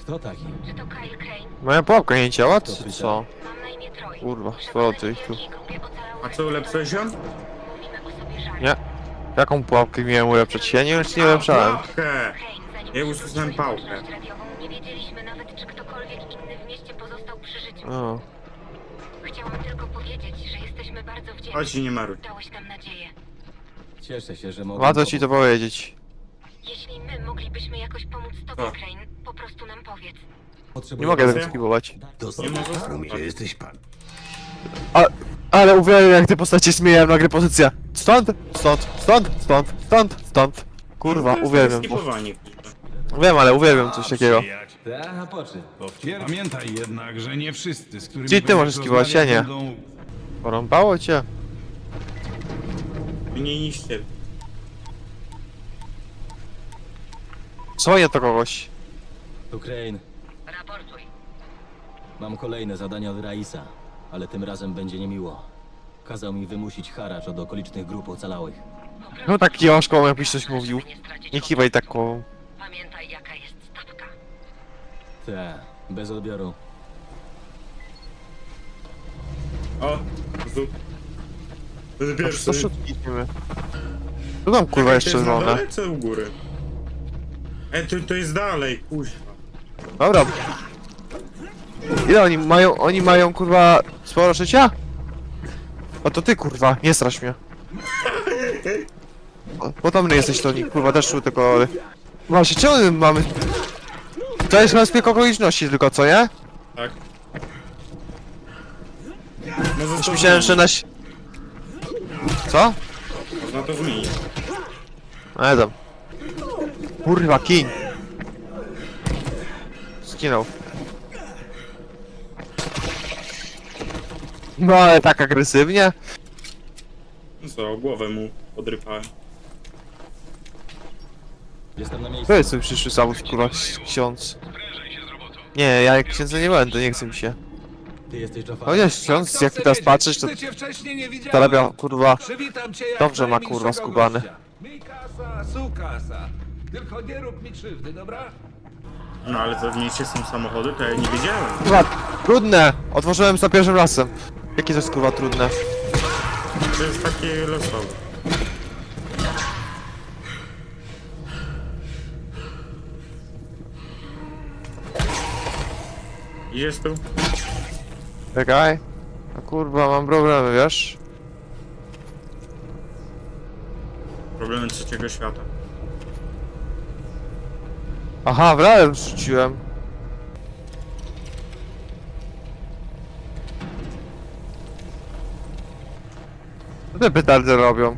Kto taki? Czy to Kyle Kane? Moja pułapka nie działa, Kto czy pyta? co? Mam na imię Troy. Kurwa, sporo tych tu. A co, ulepszyłeś ją? Mówimy o sobie żali. Nie. Jaką pułapkę miałem ulepszać? Ja nie czy nie ulepszałem. Zanim Ja usłyszałem przyszedł pałkę. radiową, Nie wiedzieliśmy nawet, czy ktokolwiek inny w mieście pozostał przy życiu. O, Chciałam tylko powiedzieć, że jesteśmy bardzo wdzięczni. Chodź i nie maruj. Dałeś nam nadzieję. Cieszę się, że mogę. łatwo ci to powiedzieć. Jeśli my moglibyśmy jakoś pomóc tobie, Co? Crane, prostu nam powiedz. Nie mogę Rację? tego skipować. Nie mogę Rumie, słuchać. jesteś pan. Ale uwielbiam jak te postacie zmieniają nagle pozycję. Stąd, stąd, stąd, stąd, stąd, stąd. Kurwa, To uwielbiam to. Skipowanie. Wiem, ale uwielbiam coś takiego. Tak? Pamiętaj jednak, że nie wszyscy, z którymi ty będziesz możesz skipować, ja nie. będą- Porąbało cię. Mniej niż ciebie. Dzwonię do kogoś. Tu Crane. Raportuj. Mam kolejne zadanie od Raisa, ale tym razem będzie niemiło. Kazał mi wymusić haracz od okolicznych grup ocalałych. No tak książką, jakbyś coś mówił. Nie, kiwaj tak głową. Pamiętaj, jaka jest stawka. Te, bez odbioru. O. To jest No, co szutki idziemy? Tu tam kurwa jeszcze To jest na czy u góry? E, to, to jest dalej, kuźwa. Dobra. Ile oni mają, oni mają kurwa sporo życia? O to ty kurwa, nie strasz mnie. O, Potomny jesteś to, kurwa też czuł tylko... Właśnie, czemu my mamy... To jest chyba zbieg okoliczności tylko, co nie? Tak. Możesz Już to myślałem, że. Co? Można to zmienić. No tam. Kurwa, king. Skinął. No ale tak agresywnie? No co, głowę mu odrypałem. Jestem na miejscu. To jest ten przyszły samów, kurwa, ksiądz. Nie, ja jak księdza nie będę, nie chcę mi się. Ty jesteś Jafar. Chociaż ksiądz, jak teraz patrzysz, to cię wcześniej nie widziałem. zarabia, kurwa, Przywitam cię jak Dobrze ma, najmilszego kurwa, skubany. gościa. Mi kasa, su kasa. Tylko nie rób mi krzywdy, dobra? No ale to w mieście są samochody, to ja nie wiedziałem. kurwa, trudne! Otworzyłem za pierwszym razem. Jakie to jest, kurwa, trudne? To jest takie losowe. Jest tu? Czekaj. No kurwa, mam problemy, wiesz? Problemy trzeciego świata. Aha, w realem rzuciłem. Co te petardy robią?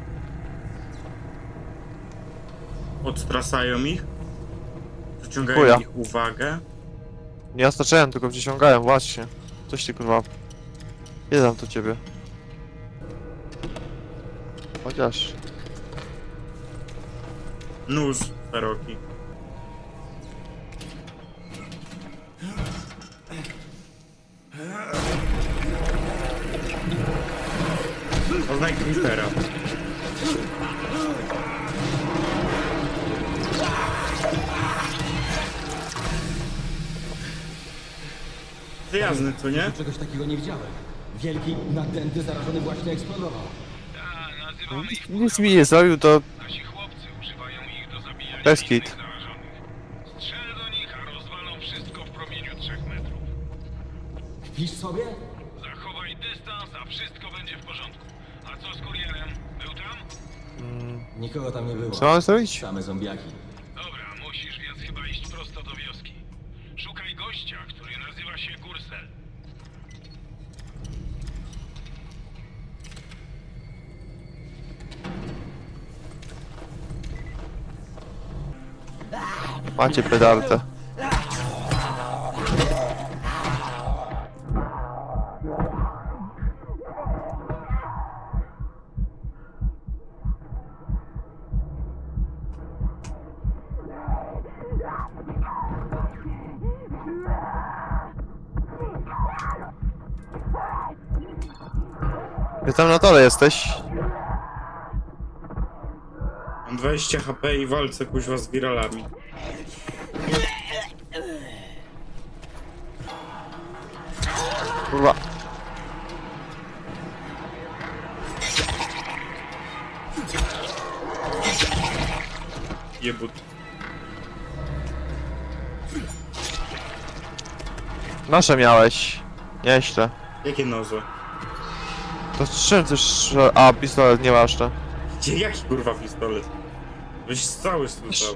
Odstrasają ich. Zaciągają Chuja. ich uwagę. Nie ostaczałem, tylko wciągałem, właśnie. Coś ty kurwa. Nie dam to ciebie. Chociaż. Nóż szeroki. Poznaj Creepera. Przyjazny, co nie? Czegoś takiego nie widziałem. Wielki, nadęty, zarażony właśnie eksplodował. Nic mi nie zrobił, to Nasi chłopcy używają ich do zabijania Bez innych kit. zarażonych. Strzel do nich, a rozwalą wszystko w promieniu 3 metrów. Pisz sobie? Zachowaj dystans, a wszystko będzie w porządku. A co z kurierem? Był tam? Nikogo tam nie było. co mam zrobić? Same zombiaki. Dobra, musisz więc chyba iść prosto do wioski. Szukaj gościa, który nazywa się Gursel. Macie pedardę. jesteś? Mam 20 HP i walczę kuźwa z wiralami. Kurwa. Jebut. Nasze miałeś. Nieźle. Jakie noże? To z czym ty strzel... A, pistolet, nieważne. Gdzie, jaki kurwa pistolet? Byś cały słyszał.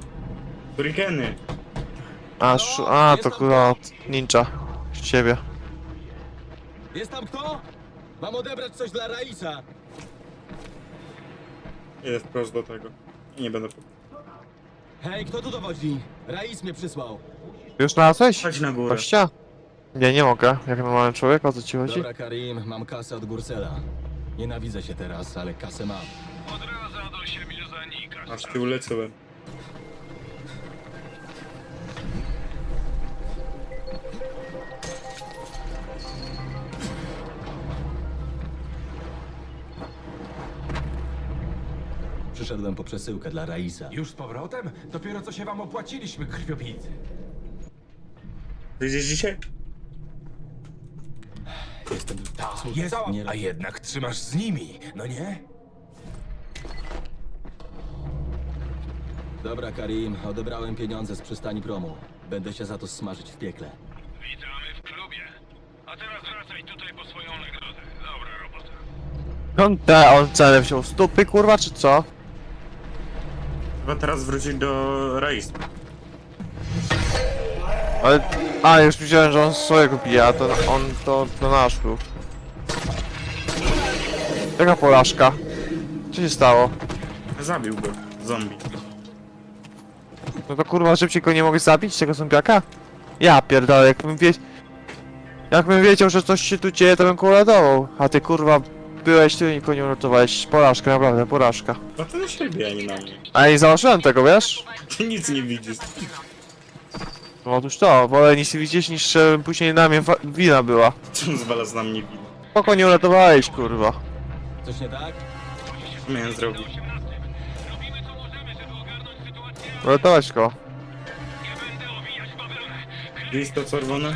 Turikeny. A, sz... A, to kurwa ninja. Z ciebie. Jest tam kto? Mam odebrać coś dla Raisa. Idę wprost do tego. Nie będę... Hej, kto tu dowodzi? Rais mnie przysłał. Już znalazłeś? Chodź na górę. Gościa? Nie, nie mogę. Jak normalny człowiek, o co ci chodzi? Dobra, Karim, mam kasę od Gursela. Nienawidzę się teraz, ale kasę mam. Odraza do siebie zanika. Aż ty uleczyłem. Przyszedłem po przesyłkę dla Raisa. Już z powrotem? Dopiero co się wam opłaciliśmy, krwiopijcy. Wyjdziesz dzisiaj? Jestem... Słuchaj, jest, nie- a jednak trzymasz z nimi, no nie? Dobra, Karim, odebrałem pieniądze z przystani promu. Będę się za to smażyć w piekle. Witamy w klubie. A teraz wracaj tutaj po swoją nagrodę. Dobra robota. On te, on cenę wziął stupy, kurwa, czy co? Chyba teraz wrócić do Raisa. Ale... A, już myślałem, że on swojego pije, a to on to, to nasz był. Jaka porażka? Co się stało? Zabił go. Zombie. No to kurwa szybciej go nie mogę zabić, tego zombiaka? Ja pierdolę, jakbym wie... Jakbym wiedział, że coś się tu dzieje, to bym go uratował. A ty kurwa byłeś tu i nikogo nie uratowałeś. Porażka, naprawdę, porażka. No to na siebie, a nie na mnie. A nie założyłem tego, wiesz? Ty nic nie widzisz. No otóż to, wolę nic widzieć niż żeby później na mnie wa- wina była. Czemu zwalasz na mnie winę? Spoko nie uratowałeś, kurwa. Coś nie tak? Co miałem zrobić? Uratować go. Nie będę owijać bawełnę. Gdzie jest to czerwone?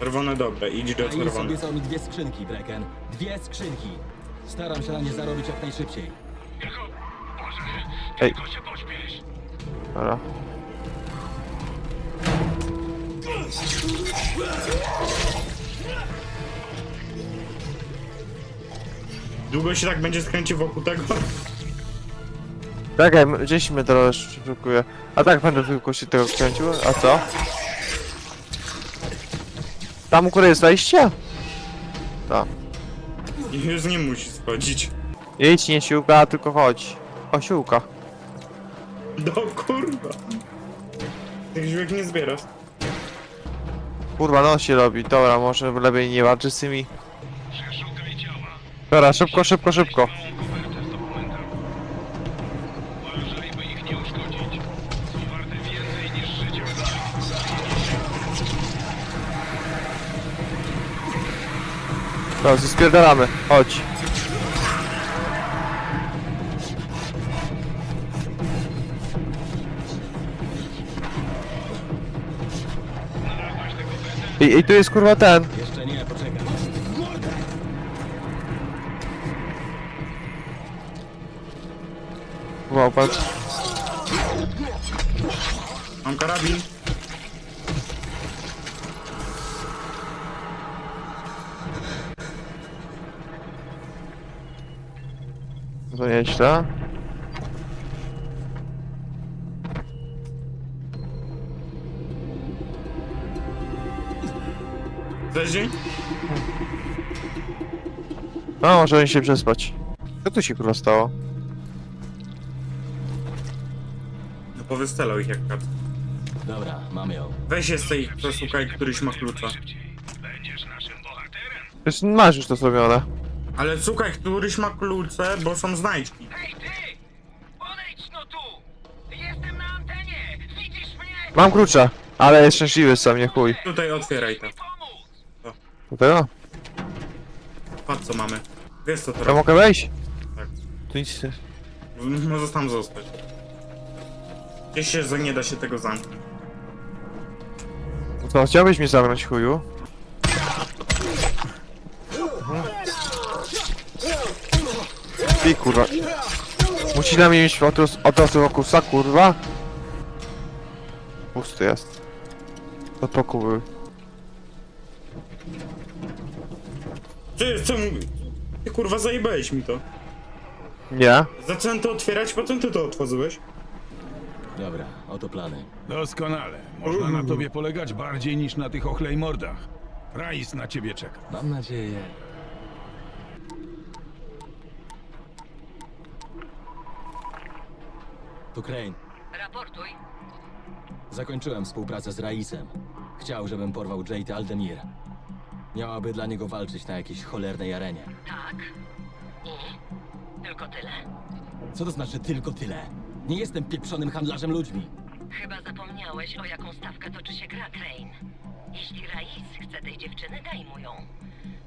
Czerwone dobre, idź do czerwonych. obiecał mi dwie skrzynki, Brecken. Dwie skrzynki. Staram się na nie zarobić jak najszybciej. Ej. się. Dobra. Długo się tak będzie skręcił wokół tego? Czekaj, m- gdzieś mnie trochę szukuje. A tak będę tylko się tego kręcił, a co? Tam u góry jest wejście? Tak. Już nie musisz schodzić. Idź, nie siłka, tylko chodź. O, siłka. No kurwa. Tych ziółek nie zbierasz. Kurwa, no się robi. Dobra, może lepiej nie walczyć z tymi. Przeszukaj. Dobra, szybko, szybko, szybko. Małą kopertę z. Dobra. Chodź. Tu jest kurwa ten. Jeszcze nie, poczekaj. Wow, patrz. Mam karabin. To nieźle. Dzień? No, może oni się przespać. Co tu się kurwa stało? No powystelał ich jak kat. Dobra, mam ją. Weź się z tej przeszukaj, któryś ma klucza. Szybciej. Będziesz naszym bohaterem. Już masz już to zrobione. Ale szukaj, któryś ma klucze, bo są znajdźki. Hej, ty! Podejdź no tu! Jestem na antenie! Widzisz mnie? Mam klucze, ale jest szczęśliwy sam, nie chuj. Tutaj otwieraj to. Do tego? Patrz co mamy. Wiesz co to robi. mogę wejść? Tak. Tu nic nie... Możesz tam zostać. Cieszę się, że nie da się tego zamknąć. No Co, chciałbyś mnie zamknąć, chuju? Ty kurwa. Musi na mnie mieć otos, otos okusa, kurwa. Pusty jest. To pokój był. Ty, co mówię? Ty kurwa zajebałeś mi to. Nie. Zacząłem to otwierać, potem ty to otworzyłeś. Dobra, oto plany. Doskonale. Można na tobie polegać bardziej niż na tych ochlej mordach. Rais na ciebie czeka. Mam nadzieję. Tu Crane. Raportuj. Zakończyłem współpracę z Raisem. Chciał, żebym porwał Jade Aldemir. Miałaby dla niego walczyć na jakiejś cholernej arenie. Tak. I? Tylko tyle? Co to znaczy tylko tyle? Nie jestem pieprzonym handlarzem ludźmi. Chyba zapomniałeś, o jaką stawkę toczy się gra, Crane. Jeśli Rais chce tej dziewczyny, daj mu ją.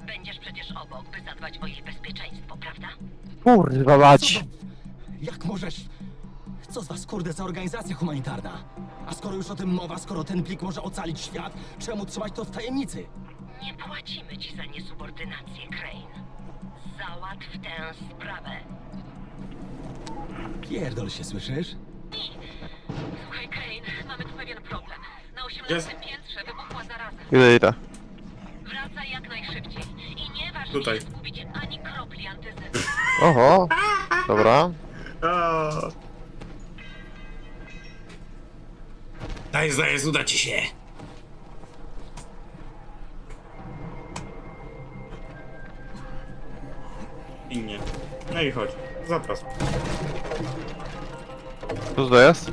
Będziesz przecież obok, by zadbać o jej bezpieczeństwo, prawda? Kurwa mać. Jak możesz... Co z was, kurde, za organizacja humanitarna? A skoro już o tym mowa, skoro ten plik może ocalić świat, czemu trzymać to w tajemnicy? Nie płacimy ci za niesubordynację, Crane. Załatw tę sprawę. Pierdol się, słyszysz? Słuchaj, Crane, mamy tu pewien problem. Na 18 Jest. piętrze wybuchła zaraza. Idę, idę. Wracaj jak najszybciej. I nie waż Tutaj. się zgubić ani kropli antyzyny. Oho. Dobra. Daj, zdaję, uda ci się. No i chodź, zapraszam. Co to jest?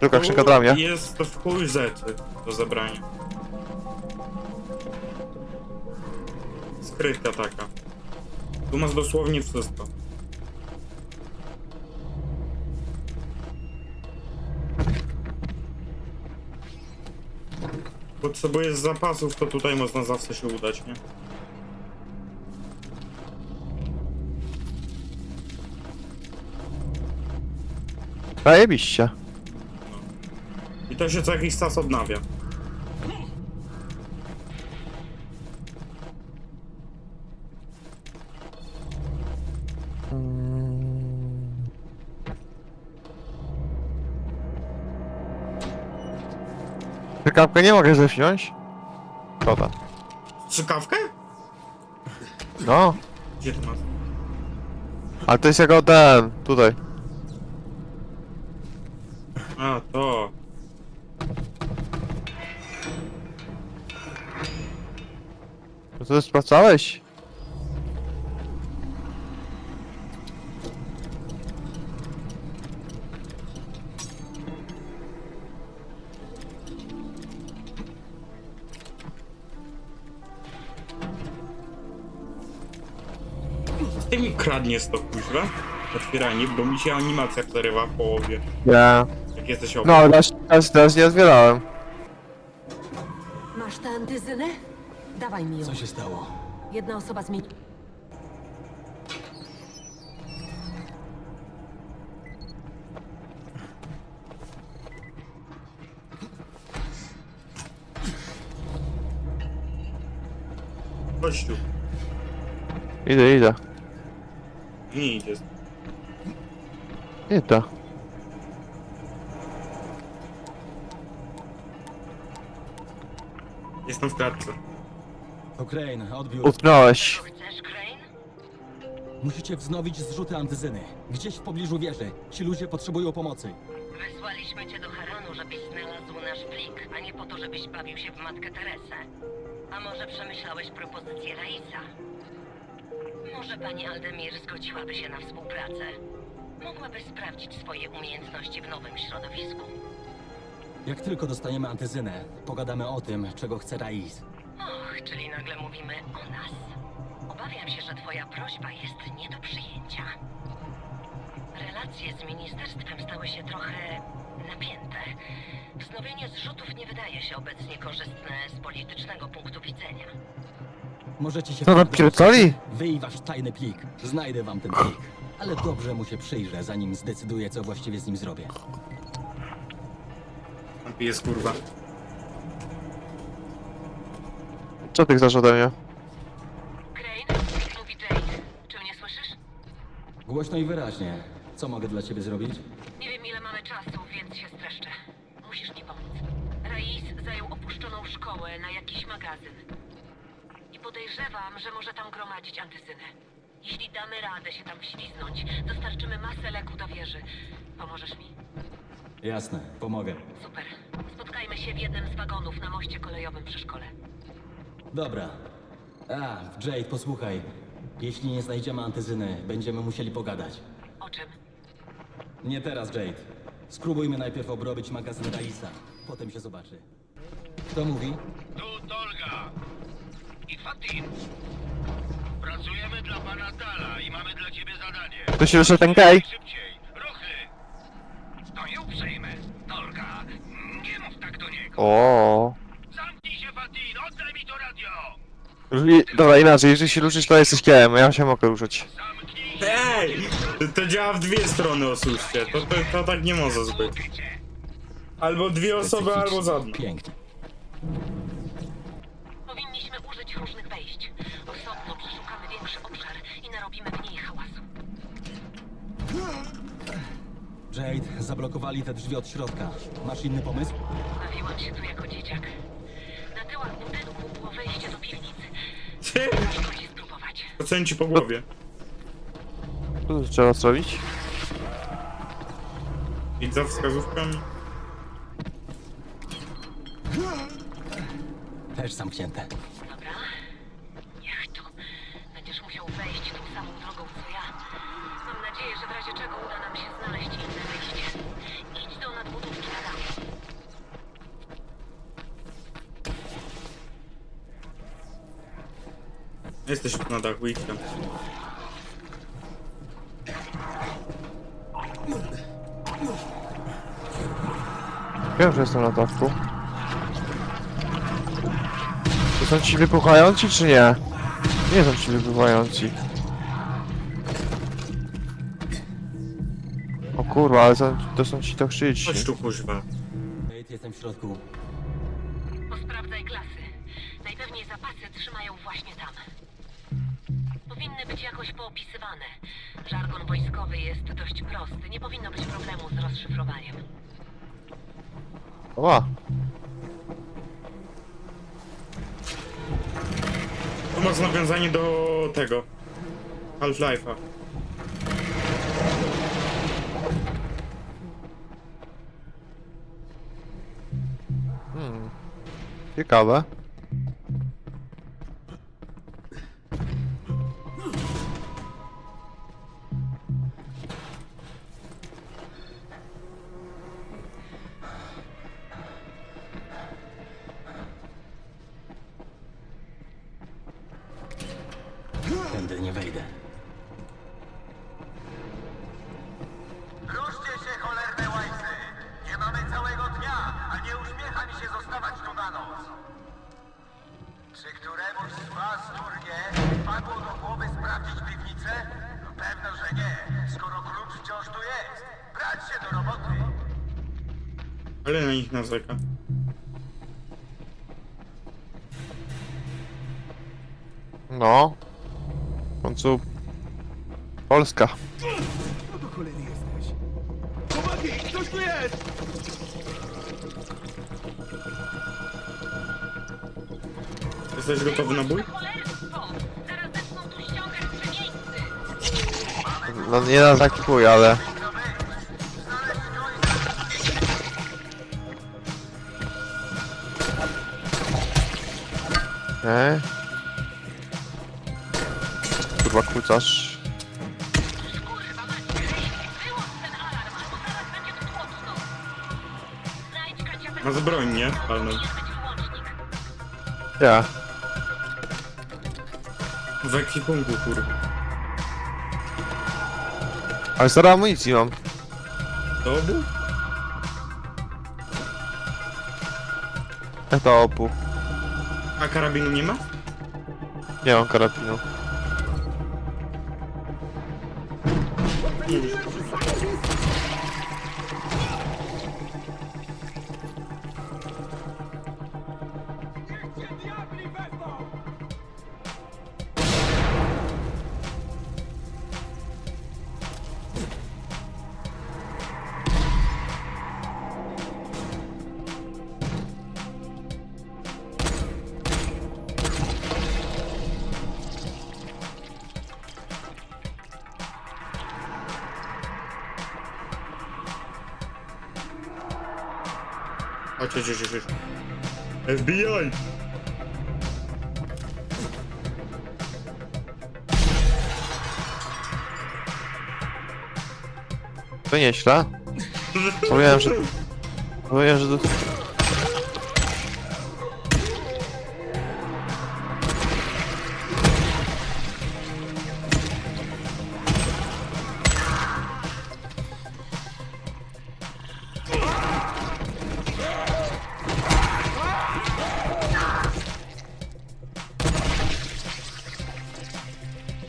Druga skrzynka dla mnie. Jest to w chuj rzeczy do zabrania. Skrytka taka. Tu masz dosłownie wszystko. Potrzebujesz zapasów, to tutaj można zawsze się udać, nie? Zajebiście. I to się co jakiś czas odnawia. Czekawkę nie mogę zewsiąść. Szkoda. Strzykawkę? No. Gdzie ty masz? Ale to jest jako ten, tutaj. To sprawdzałeś? Ty mi kradniesz to kuźwa? Otwieranie, bo mi się animacja przerywa w połowie. Nie. Jak jesteś obok. No, teraz, teraz, teraz nie otwierałem. Masz tę antyzynę? Dawaj mi ją. Co się stało? Jedna osoba zmieni... Tu. Idę, idę. Nie idziesz. Idę. Jestem w klatce. To Crane, odbiór. Utknąłeś. Chcesz, Crane? Musicie wznowić zrzuty antyzyny. Gdzieś w pobliżu wieży. Ci ludzie potrzebują pomocy. Wysłaliśmy cię do Haranu, żebyś znalazł nasz plik, a nie po to, żebyś bawił się w Matkę Teresę. A może przemyślałeś propozycję Raisa? Może pani Aldemir zgodziłaby się na współpracę? Mogłaby sprawdzić swoje umiejętności w nowym środowisku. Jak tylko dostaniemy antyzynę, pogadamy o tym, czego chce Rais. Czyli nagle mówimy o nas. Obawiam się, że twoja prośba jest nie do przyjęcia. Relacje z ministerstwem stały się trochę napięte. Wznowienie zrzutów nie wydaje się obecnie korzystne z politycznego punktu widzenia. Możecie się... Co? Wy i wasz tajny plik. Znajdę wam ten plik. Ale dobrze mu się przyjrzę, zanim zdecyduję, co właściwie z nim zrobię. Jest kurwa. Co ty chcesz ode mnie? Crane, mówi Jade. Czy mnie słyszysz? Głośno i wyraźnie. Co mogę dla ciebie zrobić? Nie wiem ile mamy czasu, więc się streszczę. Musisz mi pomóc. Rais zajął opuszczoną szkołę na jakiś magazyn. Podejrzewam, że może tam gromadzić antyzynę. Jeśli damy radę się tam wśliznąć, dostarczymy masę leku do wieży. Pomożesz mi? Jasne, pomogę. Super. Spotkajmy się w jednym z wagonów na moście kolejowym przy szkole. Dobra. A, Jade, posłuchaj. Jeśli nie znajdziemy antyzyny, będziemy musieli pogadać. O czym? Nie teraz, Jade. Spróbujmy najpierw obrobić magazyn Raisa. Potem się zobaczy. Kto mówi? Tu Dolga. I Fatin. Pracujemy dla pana Dala i mamy dla ciebie zadanie. To się jeszcze ten gej? Szybciej. Ruchy. To nie uprzejmy. Dolga. Nie mów tak do niego. O. Fatin. Oddaj mi to radio. I- Dobra, inaczej, jeżeli się ruszysz, to jesteś gejem, a ja się mogę ruszać. Zamknij. Ej! To, to działa w dwie strony, osłuszcie. To, to, to tak nie może cię. Albo dwie osoby, albo żadna. Pięknie. Powinniśmy użyć różnych wejść. Osobno przeszukamy większy obszar i narobimy mniej hałasu. Jade, zablokowali te drzwi od środka. Masz inny pomysł? Bawiłam się tu jako dzieciak. Tyłach budynku było wejście do piwnicy. Spróbować. Ocen ci po głowie. Co tu trzeba zrobić? Idź za wskazówką. Też zamknięte. Jesteś na dachu, idź tam. Wiem, że jestem na dawku. To są ci wybuchający, czy nie? Nie są ci wybuchający. O kurwa, ale są, to są ci toksyczni. Chodź tu, kuźwa. Jestem w środku. Ła, Tu masz nawiązanie do tego. Half-Life'a. ciekawe. Sprawdzić piwnicę? No pewno, że nie, skoro klucz wciąż tu jest. Brać się do roboty! Ale na nich narzeka. No. W końcu... Polska. Jesteś gotowy na bój? No nie na taki chuj, ale... Okej. Kurwa kłócasz. Masz broń, nie? Wyłącznik. Ja. W ekwipunku, kurwa. Ale zero amunicji mam. Do obu? Jak to opu? A karabinu nie ma? Nie mam karabinu. Chodź, chodź, chodź, chodź. FBI! To nieźle. Mówiłem, że... Mówiłem, że...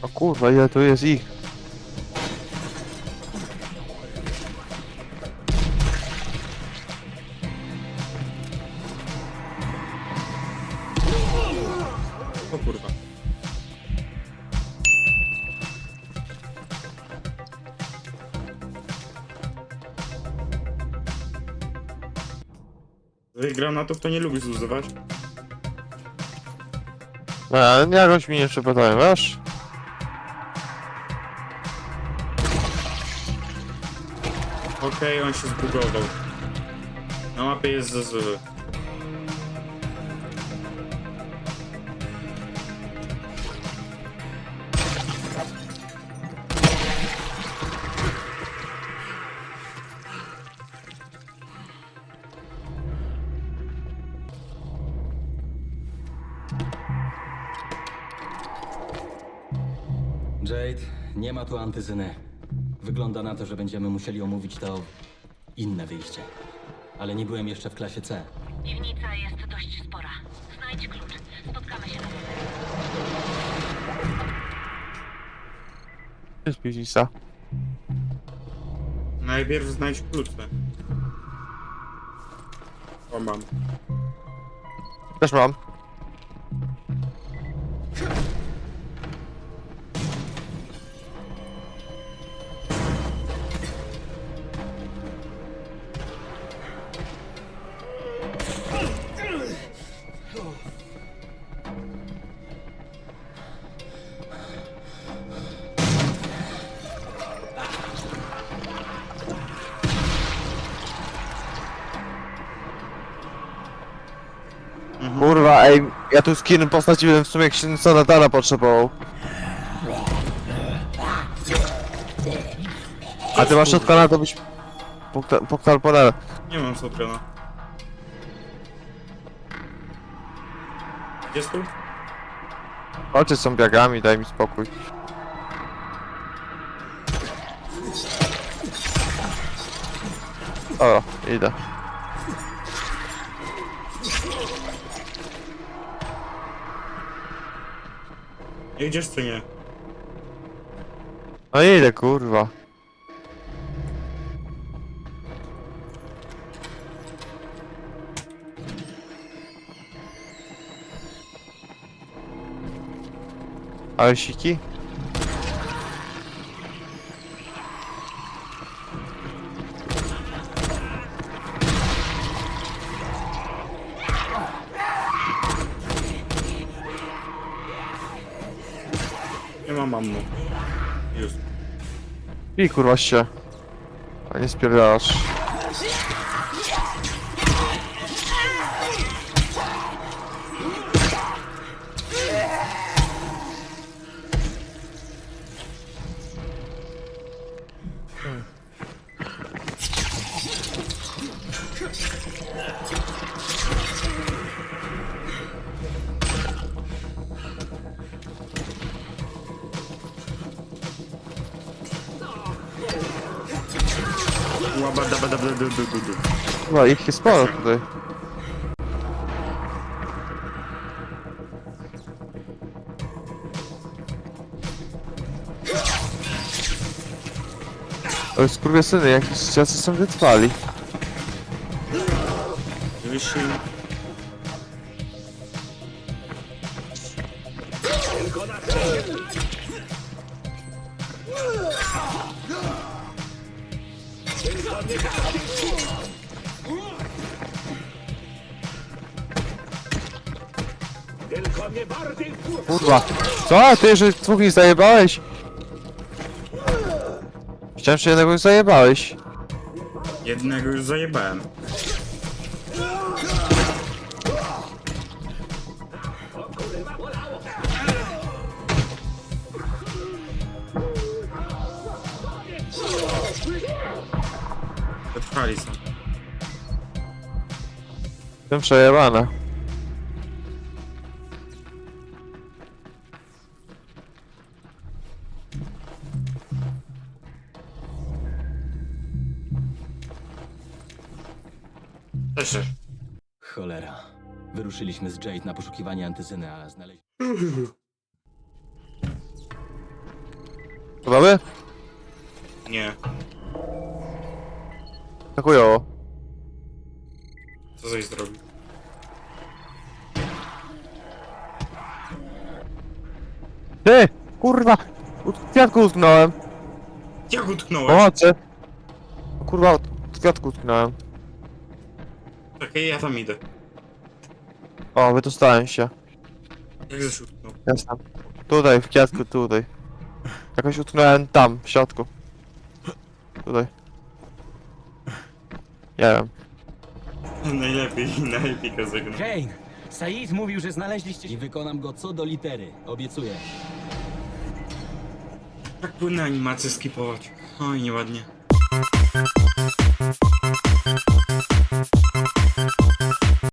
O kurwa, ile tu jest ich? O kurwa. Tych granatów to nie lubisz używać? A, jakoś mi nie przypadają, wiesz? Okej, on się zbugował. Na mapie jest za. Jade, nie ma tu antyzyny. Wygląda na to, że będziemy musieli omówić to inne wyjście. Ale nie byłem jeszcze w klasie C. Piwnica jest dość spora. Znajdź klucz. Spotkamy się na dole. Jest piwnica. Najpierw znajdź klucze. O, mam. Też mam. Ja tu skin postaciłem w sumie księdza Natana potrzebował. A ty masz shotguna, to byś... Poktal ponad. Nie mam shotguna. Jest tu? Oczy są biagami, daj mi spokój. O, idę. Jedziesz czy nie? No idę, kurwa. Ale siki? Mam ammo. Już. I kurwa się. A nie spierdalasz. Łabadabadabadabadu. No ich jest sporo tutaj. Ale skurwysyny, jakieś czasy są wytrwali. Kurwa. Co? Ty jeszcze dwóch nie zajebałeś? Chciałem, że jednego już zajebałeś. Jednego już zajebałem. Wytrwali są. Jestem przejebana. Wyruszyliśmy z Jade na poszukiwanie antyzyny, a znaleźliśmy... Gotowy? Nie. Tak chujowo. Co coś zrobi? Ty! Kurwa! Od kwiatku utknąłem. Jak utknąłeś? Pomocy! Kurwa, od kwiatku utknąłem. Czekaj, ja tam idę. O, wydostałem się. Jak żeś utknął? Jestem. Tutaj, w kwiatku, tutaj. Jakoś utknąłem tam, w środku. Tutaj. Nie wiem. Najlepiej, najlepiej Kazego. Jane! Said mówił, że znaleźliście... I wykonam go co do litery. Obiecuję. Tak płynne animacje skipować. Oj, nieładnie.